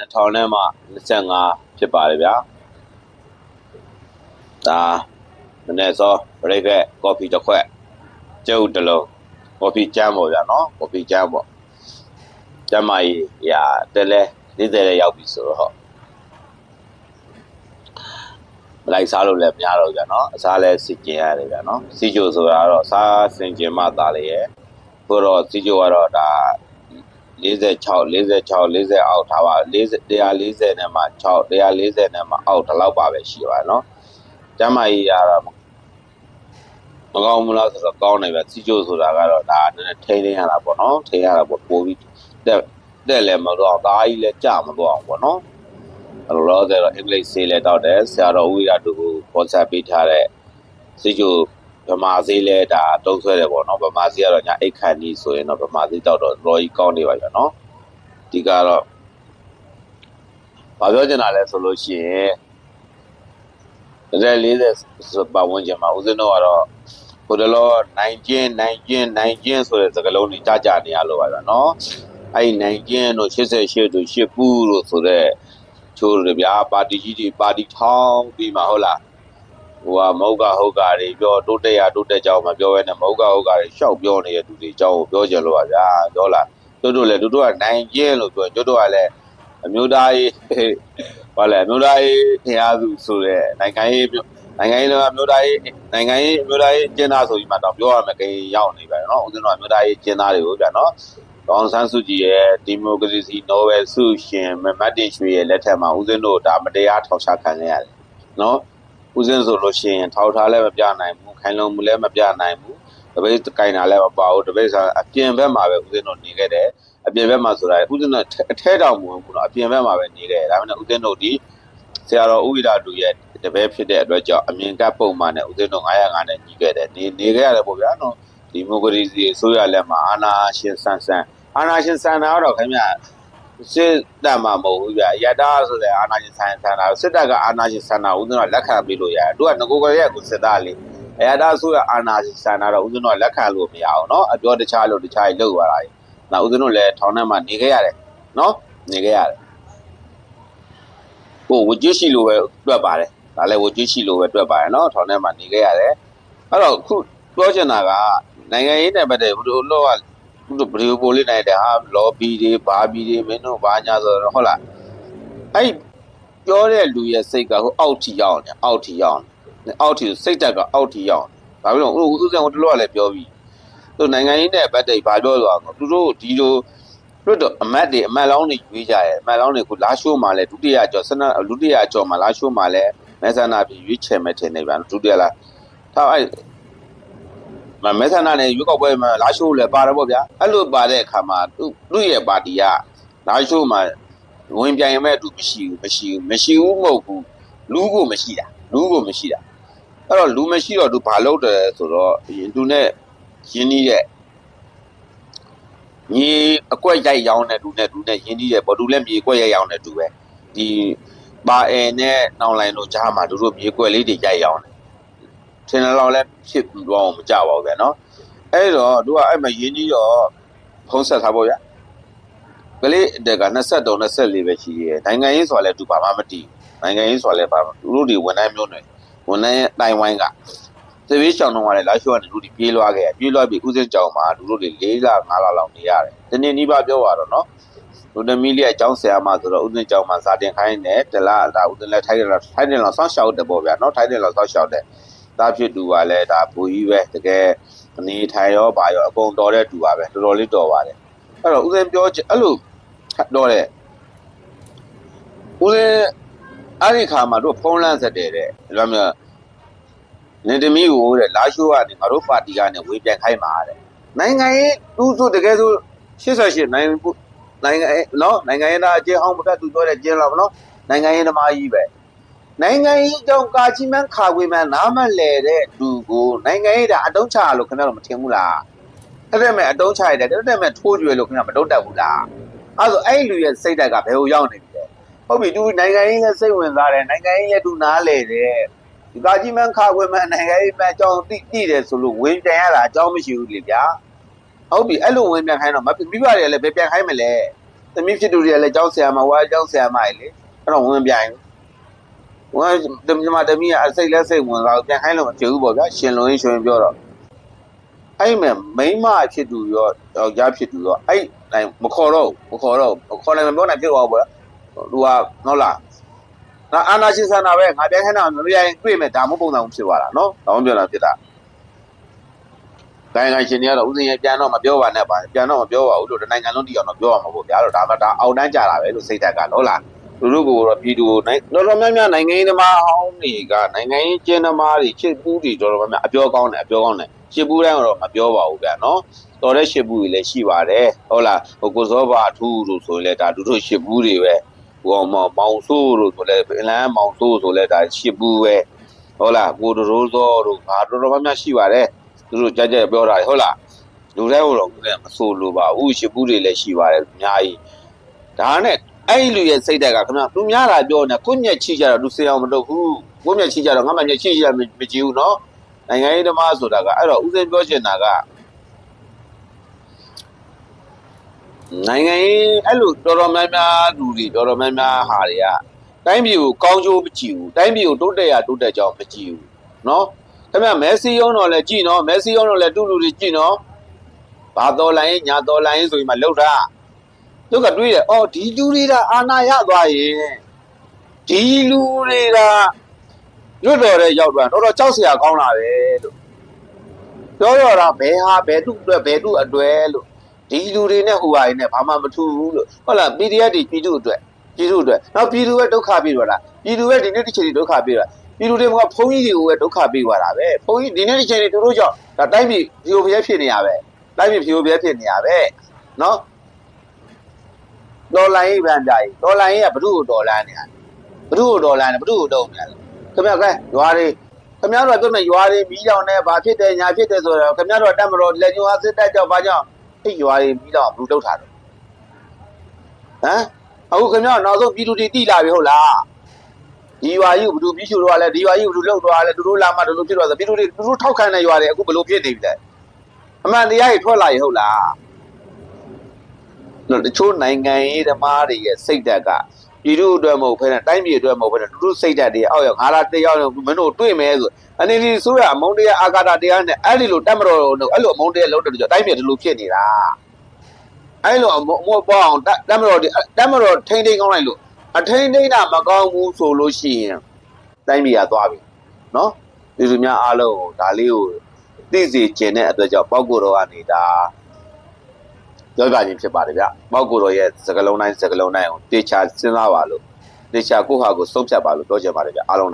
2000နဲ့မှ25ဖြစ်ပါတယ်ဗျာဒါမနေ့စောဘရိတ်ဖက်ကော်ဖီတစ်ခွက်ကျုပ်တစ်လုံးကော်ဖီကျမ်းပေါ့ဗျာနော်ကော်ဖီကျမ်းပေါ့ကျမ်းမကြီးရာတက်လဲ40လဲရောက်ပြီဆိုတော့မလိုက်စားလို့လည်းမရတော့ဗျာနော်အစားလဲစီကျင်ရတယ်ဗျာနော်စီချိုဆိုတာတော့စားစင်ကျင်မှသာလေရဲ့ကိုတော့စီချိုကတော့ဒါ 46 46 40အောက်ထားပါ40 140နဲ့မှ6 140နဲ့မှအောက်ဒီလောက်ပါပဲရှိပါနော်ကျမ်းမကြီးရတော့မကောင်းဘူးလားဆိုတော့ကောင်းတယ်ဗျစီချိုဆိုတာကတော့ဒါနည်းနည်းထိန်းသိမ်းရတာပေါ့နော်ထိန်းရတာပေါ့ပို့ပြီးတက်တက်လည်းမတော့သားကြီးလည်းကြမတော့အောင်ပေါ့နော်အဲ့လိုတော့ဆိုတော့အင်္ဂလိပ်ဆေးလည်းတောက်တယ်ဆရာတော်ဦးရတူကိုပေါ်ဆက်ပေးထားတဲ့စီချို ဗမာဈေးလဲဒါတုံးဆွဲတယ်ပေါ့နော်ဗမာဈေးကတော့ညာအိတ်ခန့်ကြီးဆိုရင်တော့ဗမာဈေးတောက်တော့ရော်ကြီးကောင်းနေပါပြီနော်ဒီကတော့ဘာပြောချင်တာလဲဆိုလို့ရှိရင်140ဆိုပတ်ဝန်းကျင်မှာဦးဇင်းတို့ကတော့ဟိုတလောနိုင်ကျင်းနိုင်ကျင်းနိုင်ကျင်းဆိုတဲ့စကားလုံးကြီးကြကြနေရလို့ပါဗျာနော်အဲ့ဒီနိုင်ကျင်းတို့88တို့8ပူးတို့ဆိုတဲ့ချိုးတွေဗျာပါတီကြီးတွေပါတီထောင်းပြီးမှဟုတ်လား ဟိုကမဟုတ်ကဟုတ်ကတွေပြောတိုးတက်ရတိုးတက်ကြောင်းမပြောဘဲနဲ့မဟုတ်ကဟုတ်ကတွေရှောက်ပြောနေတဲ့သူတွေအကြောင်းကိုပြောကြလို့ပါဗျာပြောလားတို့တို့လည်းတို့တို့ကနိုင်ကျင်းလို့ပြောတို့တို့ကလည်းအမျိုးသားရေးဘာလဲအမျိုးသားရေးထင်အားစုဆိုတဲ့နိုင်ငံရေးနိုင်ငံရေးတော့အမျိုးသားရေးနိုင်ငံရေးအမျိုးသားရေးကျင်းသားဆိုပြီးမှတော့ပြောရမယ်ခင်ရောက်နေပါတော့ဦးဇင်းတို့အမျိုးသားရေးကျင်းသားတွေကိုဗျာနော်ဒေါအောင်ဆန်းစုကြည်ရဲ့ဒီမိုကရေစီနိုဘယ်ဆုရှင်မမတ်တင်ရွှေရဲ့လက်ထက်မှာဦးဇင်းတို့ဒါမတရားထောက်ချခံရရတယ်နော် ဦးစင်းဆိုလို့ရှိရင်ထောက်ထားလည်းမပြနိုင်ဘူးခိုင်လုံမှုလည်းမပြနိုင်ဘူးတပိတ်ကင်တာလည်းမပါဘူးတပိတ်ဆိုအပြင်ဘက်မှာပဲဦးစင်းတို့နေခဲ့တယ်အပြင်ဘက်မှာဆိုတာဦးစင်းတို့အထဲတောင်မဝင်ဘူးတော့အပြင်ဘက်မှာပဲနေခဲ့တယ်ဒါမှမဟုတ်ဦးစင်းတို့ဒီဆရာတော်ဥဝိဒတူရဲ့တပည့်ဖြစ်တဲ့အတွက်ကြောင့်အမြင်ကပ်ပုံမှန်နဲ့ဦးစင်းတို့905နဲ့ညီခဲ့တယ်နေနေခဲ့ရတယ်ပေါ့ဗျာနော်ဒီမိုကရေစီအစိုးရလက်မှာအာဏာရှင်ဆန်ဆန်အာဏာရှင်ဆန်တာတော့ခင်ဗျာ စစ်တပ်မှမဟုတ်ဘူးပြရတာဆိုတဲ့အာဏာရှင်ဆန်ဆန်တာစစ်တပ်ကအာဏာရှင်ဆန်တာဦးဇင်းကလက်ခံပြီးလို့ရတယ်သူကငကိုကလေးကကိုစစ်သားလေရတာဆိုရအာဏာရှင်ဆန်တာတော့ဦးဇင်းကလက်ခံလို့မရအောင်နော်အပြောတခြားလို့တခြားကြီးလုပ်ရတာကြီးနောက်ဦးဇင်းတို့လည်းထောင်ထဲမှာနေခဲ့ရတယ်နော်နေခဲ့ရတယ်ကိုဝကျွရှိလို့ပဲတွေ့ပါတယ်ဒါလည်းဝကျွရှိလို့ပဲတွေ့ပါတယ်နော်ထောင်ထဲမှာနေခဲ့ရတယ်အဲ့တော့ခုပြောချင်တာကနိုင်ငံရေးနဲ့ပတ်သက်ဘုလိုလောက ခုတို့ဗီဒီယိုပို့လေးနိုင်တယ်ဟာလော်ဘီတွေဘာဘီတွေမင်းတို့ဘာညာဆိုတော့ဟုတ်လားအဲ့ပြောတဲ့လူရဲ့စိတ်ကဟိုအောက်ထီရောက်နေအောက်ထီရောက်နေအောက်ထီစိတ်တက်ကအောက်ထီရောက်နေဘာဖြစ်လို့ဦးဦးစံဟိုတလောကလည်းပြောပြီးသူနိုင်ငံရေးနဲ့ပတ်သက်ဘာပြောလို့အောင်သူတို့ဒီလိုတို့တော့အမတ်တွေအမတ်လောင်းတွေရွေးကြရဲအမတ်လောင်းတွေကလာရှိုးမှာလဲဒုတိယကျော်စနဒုတိယကျော်မှာလာရှိုးမှာလဲမဲဆန္ဒပြရွေးချယ်မဲ့ထင်နေဗျာဒုတိယလားထားအဲ့ မမဲဆန္ဒနဲ့ရွေးကောက်ပွဲမှာလာရှိုးလည်းပါတယ်ပေါ့ဗျာအဲ့လိုပါတဲ့အခါမှာသူသူ့ရဲ့ပါတီကလာရှိုးမှာဝင်ပြိုင်မဲ့သူမရှိဘူးမရှိဘူးမရှိဘူးမဟုတ်ဘူးလူကိုမရှိတာလူကိုမရှိတာအဲ့တော့လူမရှိတော့သူဘာလုပ်တယ်ဆိုတော့သူနဲ့ရင်းနှီးတဲ့ညီအကွက်ရိုက်ရောင်းတဲ့သူနဲ့သူနဲ့ရင်းနှီးတဲ့ဘောသူလည်းမြေကွက်ရိုက်ရောင်းတဲ့သူပဲဒီပါအဲနဲ့နောင်လိုင်းတို့ကြားမှာသူတို့မြေကွက်လေးတွေရိုက်ရောင်းတယ် ထင်တယ်လို့လည်းဖြစ်တော့မကြပါဘူးဗျာနော်အဲ့တော့သူကအဲ့မှာရင်းကြီးတော့ဖုံးဆက်ထားပေါ့ဗျာကလေးတက်က23 24ပဲရှိရဲနိုင်ငံရေးဆိုတာလည်းသူဘာမှမတည်နိုင်ငံရေးဆိုတာလည်းဘာသူတို့ဒီဝန်ထမ်းမျိုးတွေဝန်ထမ်းရဲ့တိုင်ဝိုင်းကသေဘေးရှောင်းတော့ကလည်းလာရှိုးကနေသူတို့ဒီပြေးလွှားခဲ့ပြေးလွှားပြီးဥစဉ်ကြောင်မှာသူတို့တွေ၄လ၅လလောက်နေရတယ်တနေ့နီးပါးပြောရတော့နော်လူတမီလေးအကြောင်းဆရာမဆိုတော့ဥစဉ်ကြောင်မှာစာတင်ခိုင်းတယ်တလားဒါဥစဉ်လည်းထိုက်တယ်လားထိုက်တယ်လားစောင့်ရှောက်တယ်ပေါ့ဗျာနော်ထိုက်တယ်လားစောင့်ရှောက်တယ် သားဖြစ်သူကလည်းဒါဘူကြီးပဲတကယ်အနေထိုင်ရောပါရောအကုန်တော်တဲ့သူပါပဲတော်တော်လေးတော်ပါတယ်အဲ့တော့ဦးစင်းပြောချင်အဲ့လိုတော်တဲ့ဦးစင်းအဲ့ဒီခါမှာတို့ဖုံးလန်းဆက်တယ်တဲ့ဒါမှမဟုတ်နေတမီကိုတဲ့လာရှိုးကနေငါတို့ပါတီကနေဝေပြန်ခိုင်းပါတဲ့နိုင်ငံရေးသူဆိုတကယ်ဆို88နိုင်ငံနိုင်ငံနော်နိုင်ငံရေးသားအကျဉ်းအောင်မတက်သူပြောတဲ့ကျင်းလောက်နော်နိုင်ငံရေးသမားကြီးပဲ နိုင်ငံရေးအကြောင်းကာချီမန်းခါခွေမန်းနားမလဲတဲ့လူကိုနိုင်ငံရေးဒါအတုံးချလို့ခင်ဗျားတို့မထင်ဘူးလားအဲ့ဒါမဲ့အတုံးချရတယ်အဲ့ဒါမဲ့ထိုးကြွယ်လို့ခင်ဗျားမတုံးတတ်ဘူးလားအဲ့ဆိုအဲ့လူရဲ့စိတ်ဓာတ်ကဘယ်ကိုရောက်နေပြီလဲဟုတ်ပြီသူနိုင်ငံရေးနဲ့စိတ်ဝင်စားတယ်နိုင်ငံရေးရဲ့သူနားလဲတယ်ဒီကာချီမန်းခါခွေမန်းနိုင်ငံရေးမန်းအကြောင်းသိသိတယ်ဆိုလို့ဝင်ပြန်ရတာအကြောင်းမရှိဘူးလေဗျာဟုတ်ပြီအဲ့လိုဝင်ပြန်ခိုင်းတော့မမိဘတွေလည်းဘယ်ပြန်ခိုင်းမလဲသမီးဖြစ်သူတွေကလည်းကျောင်းဆရာမဝါကျောင်းဆရာမကြီးလေအဲ့တော့ဝင်ပြိုင်ဝ င်တမီးမတမီးကအစိတ်လက်စိတ်ဝင်သွားပြန်ခိုင်းလို့မဖြစ်ဘူးပေါ့ဗျာရှင်လွန်ရှင်ပြောတော့အဲ့မဲ့မိန်းမဖြစ်သူရောယောက်ျားဖြစ်သူရောအဲ့နိုင်မခေါ်တော့မခေါ်တော့ခေါ်နိုင်မပြောနိုင်ဖြစ်သွားပေါ့သူကဟုတ်လားငါအာနာရှင်ဆန္ဒပဲငါပြန်ခိုင်းတာမပြိုင်တွေ့မယ်ဒါမှပုံစံဖြစ်သွားတာနော်ဒါမှပြောတာဖြစ်တာတိုင်းကရှင်တွေကတော့ဥစဉ်ရပြန်တော့မပြောပါနဲ့ပါပြန်တော့မပြောပါဘူးလို့တနိုင်ငံလုံးတည်အောင်တော့ပြောရမှာပေါ့ဗျာတော့ဒါမှဒါအောက်တန်းကြတာပဲလို့စိတ်ဓာတ်ကနော်လား လူတို့ကတော့ပြည်သူနိုင်တော်တော်များများနိုင်ငံရေးသမားဟောင်းတွေကနိုင်ငံရေးကျင်းသမားတွေချစ်ပူးတွေတော်တော်များများအပြောကောင်းတယ်အပြောကောင်းတယ်ချစ်ပူးတိုင်းကတော့မပြောပါဘူးဗျာနော်တော်တဲ့ချစ်ပူးတွေလည်းရှိပါတယ်ဟုတ်လားဟိုကိုစောပါထူးလို့ဆိုရင်လည်းဒါတို့တို့ချစ်ပူးတွေပဲဟိုမောင်မောင်ဆိုးလို့ဆိုလည်းအလန်းမောင်ဆိုးဆိုလည်းဒါချစ်ပူးပဲဟုတ်လားကိုတိုးတိုးစောတို့ဘာတော်တော်များများရှိပါတယ်သူတို့ကြက်ကြက်ပြောတာလေဟုတ်လားလူတိုင်းဟိုတော့ဘူးလည်းမဆိုးလို့ပါဘူးရှစ်ဘူးတွေလည်းရှိပါတယ်အများကြီးဒါနဲ့ အဲ့ဒီလူရဲ့စိတ်ဓာတ်ကခင်ဗျာသူများတာပြောနေကိုညက်ချိကြတော့သူစေအောင်မလုပ်ဘူးကိုညက်ချိကြတော့ငါမှညက်ချိကြမကြည့်ဘူးနော်နိုင်ငံရေးသမားဆိုတာကအဲ့တော့ဦးစင်ပြောချင်တာကနိုင်ငံရေးအဲ့လိုတော်တော်များများလူတွေတော်တော်များများဟာတွေကတိုင်းပြည်ကိုကောင်းကျိုးမကြည့်ဘူးတိုင်းပြည်ကိုတိုးတက်ရတိုးတက်ကြောင်းမကြည့်ဘူးနော်ခင်ဗျမက်ဆီယုံတော့လည်းကြည့်နော်မက်ဆီယုံတော့လည်းတူတူတွေကြည့်နော်ဘာတော်လိုင်းညာတော်လိုင်းဆိုပြီးမှလှုပ်တာ သူကတွေးတယ်အော်ဒီလူတွေကအာဏာရသွားရင်ဒီလူတွေကလွတ်တော်တဲ့ရောက်သွားတော့တော့ကြောက်စရာကောင်းလာတယ်လို့ပြောရတာဘယ်ဟာဘယ်သူ့အတွက်ဘယ်သူ့အတွက်လို့ဒီလူတွေနဲ့ဟိုဟာတွေနဲ့ဘာမှမထူဘူးလို့ဟုတ်လား PDF တွေပြည်သူအတွက်ပြည်သူအတွက်နောက်ပြည်သူပဲဒုက္ခပြီးတော့တာပြည်သူပဲဒီနေ့တစ်ချိန်ဒုက္ခပြီးတော့ပြည်သူတွေကဘုန်းကြီးတွေကိုပဲဒုက္ခပေးသွားတာပဲဘုန်းကြီးဒီနေ့တစ်ချိန်တွေသူတို့ကြောင့်ဒါတိုင်းပြည်ဒီလိုပဲဖြစ်နေရပဲတိုင်းပြည်ဒီလိုပဲဖြစ်နေရပဲနော် ဒေါ်လာရေးဗန်ကြကြီးဒေါ်လာရေးကဘ누구ကိုဒေါ်လာနေရဘ누구ကိုဒေါ်လာနေဘ누구ကိုတုံးနေရခင်ဗျာကဲရွာတွေခင်ဗျားတို့ကပြောမယ်ရွာတွေမီးကြောင်နေဘာဖြစ်တယ်ညာဖြစ်တယ်ဆိုတော့ခင်ဗျားတို့ကတတ်မလို့လက်ညှိုးအားစစ်တက်ကြောက်ဘာကြောင့်အဲ့ရွာတွေမီးတော့ဘ누구တုတ်ထားတယ်ဟမ်အခုခင်ဗျားနောက်ဆုံးပြည်သူတွေတိလာပြီဟုတ်လား ဒီရွာကြီးကိုဘယ်သူပြီးရှူတော့လဲဒီရွာကြီးကိုဘယ်သူလှုပ်တော့လဲသူတို့လာမှသူတို့ဖြစ်တော့ဆိုပြီးသူတွေသူတို့ထောက်ခံတဲ့ရွာတွေအခုဘယ်လိုဖြစ်နေပြီလဲအမှန်တရားကြီးထွက်လာရဟုတ်လားလို့ တချို့နိုင်ငံရေးဓမ္မတွေရဲ့စိတ်ဓာတ်ကပြည်သူအတွက်မဟုတ်ဘဲနဲ့တိုင်းပြည်အတွက်မဟုတ်ဘဲနဲ့လူစိတ်ဓာတ်တွေအောက်ရောက်ငါလာတစ်ယောက်လုံးမင်းတို့တွေ့မယ်ဆိုအနေဒီဆိုရအမုန်းတရားအာဃာတတရားနဲ့အဲ့ဒီလိုတက်မတော်လို့အဲ့လိုအမုန်းတရားလုံးတယ်လို့တိုင်းပြည်ဒီလိုဖြစ်နေတာအဲ့လိုအမုန်းပေါအောင်တက်မတော်တက်မတော်ထိမ့်ထိန်ကောင်းလိုက်လို့အထိမ့်ထိန်တာမကောင်းဘူးဆိုလို့ရှိရင်တိုင်းပြည်ကသွားပြီနော်ပြည်သူများအားလုံးဒါလေးကိုသိစေခြင်းတဲ့အတွက်ကြောင့်ပေါက်ကိုယ်တော်ကနေဒါ ပြောပြခြင်းဖြစ်ပါတယ်ဗျပောက်ကိုတော်ရဲ့စကလုံးတိုင်းစကလုံးတိုင်းကိုတေချာစဉ်းစားပါလို့တေချာကိုယ့်ဟာကိုယ်ဆုံးဖြတ်ပါလို့ပြောချင်ပါတယ်ဗျအားလုံး